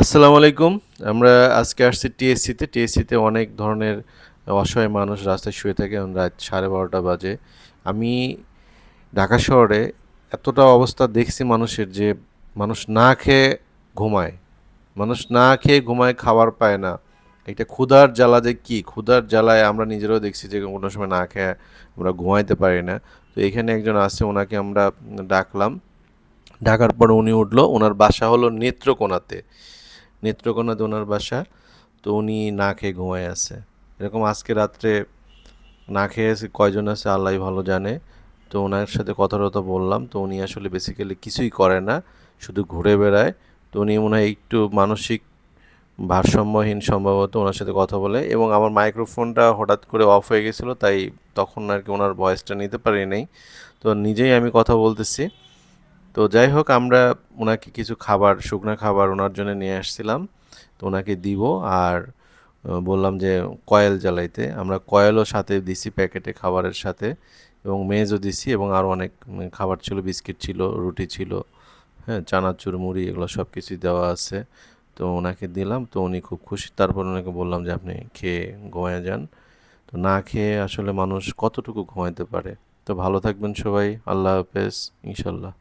আসসালামু আলাইকুম। আমরা আজকে আসছি টিএসসিতে। টিএসসিতে অনেক ধরনের অসহায় মানুষ রাস্তায় শুয়ে থাকে রাত সাড়ে বারোটা বাজে। আমি ঢাকা শহরে এতটা অবস্থা দেখছি মানুষের যে মানুষ না খেয়ে ঘুমায়। মানুষ না খেয়ে ঘুমায়, খাবার পায় না। একটা ক্ষুধার জ্বালা যে কী? ক্ষুধার জ্বালায় আমরা নিজেরাও দেখছি যে কোনো সময় না খেয়ে আমরা ঘুমাইতে পারি না। তো এখানে একজন আছে, ওনাকে আমরা ডাকলাম। ডাকার পর উনি উঠল। ওনার বাসা হলো নেত্রকোনাতে। নেত্রকোনাতে ওনার বাসা, তো উনি না খেয়ে ঘুমায় আছে। এরকম আজকে রাত্রে না খেয়ে আছে কয়জন আছে আল্লাহ ভালো জানে। তো ওনার সাথে কথা টথা বললাম, তো উনি আসলে বেসিক্যালি কিছুই করে না, শুধু ঘুরে বেড়ায়। তো উনি মনে হয় একটু মানসিক ভারসাম্যহীন সম্ভবত ওনার সাথে কথা বলে এবং আমার মাইক্রোফোনটা হঠাৎ করে অফ হয়ে গেছিল, তাই তখন আর কি ওনার ভয়েসটা নিতে পারি নাই তো নিজেই আমি কথা বলতেছি। তো যাই হোক, আমরা ওনাকে কিছু খাবার, শুকনো খাবার ওনার জন্য নিয়ে আসছিলাম। তো ওনাকে দিব আর বললাম যে কয়েল জ্বালাইতে। আমরা কয়েলও সাথে দিছি প্যাকেটে খাবারের সাথে এবং মেজও দিছি এবং আরও অনেক খাবার ছিল, বিস্কিট ছিল, রুটি ছিল হ্যাঁ চানাচুর, মুড়ি, এগুলো সব কিছুই দেওয়া আছে। তো ওনাকে দিলাম, তো উনি খুব খুশি। তারপর ওনাকে বললাম যে আপনি খেয়ে ঘুমায় যান। তো না খেয়ে আসলে মানুষ কতটুকু ঘুমাইতে পারে? তো ভালো থাকবেন সবাই, আল্লাহ হাফেজ, ইনশাল্লাহ।